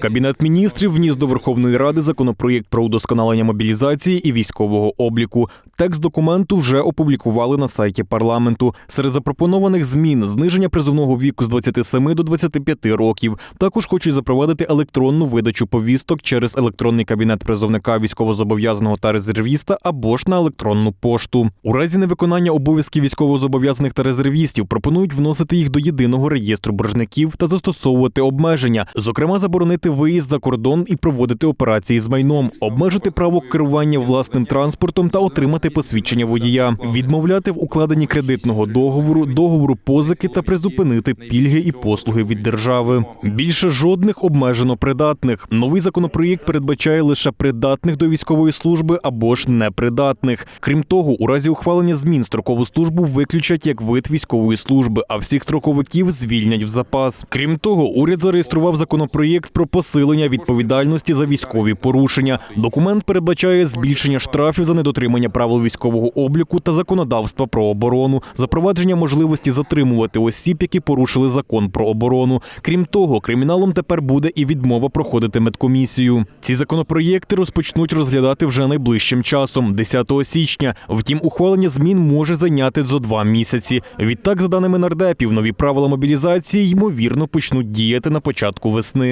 Кабінет міністрів вніс до Верховної Ради законопроєкт про удосконалення мобілізації і військового обліку. Текст документу вже опублікували на сайті парламенту. Серед запропонованих змін зниження призовного віку з 27 до 25 років. Також хочуть запровадити електронну видачу повісток через електронний кабінет призовника військовозобов'язаного та резервіста або ж на електронну пошту. У разі невиконання обов'язків військовозобов'язаних та резервістів пропонують вносити їх до єдиного реєстру боржників та застосовувати обмеження, зокрема заборонити виїзд за кордон і проводити операції з майном, обмежити право керування власним транспортом та отримати посвідчення водія, відмовляти в укладенні кредитного договору, договору позики та призупинити пільги і послуги від держави. Більше жодних обмежено придатних. Новий законопроєкт передбачає лише придатних до військової служби або ж непридатних. Крім того, у разі ухвалення змін строкову службу виключать як вид військової служби, а всіх строковиків звільнять в запас. Крім того, уряд зареєстрував законопроєкт про посилення відповідальності за військові порушення. Документ передбачає збільшення штрафів за недотримання правил військового обліку та законодавства про оборону, запровадження можливості затримувати осіб, які порушили закон про оборону. Крім того, криміналом тепер буде і відмова проходити медкомісію. Ці законопроєкти розпочнуть розглядати вже найближчим часом, 10 січня. Втім, ухвалення змін може зайняти зо два місяці. Відтак, за даними нардепів, нові правила мобілізації ймовірно почнуть діяти на початку весни.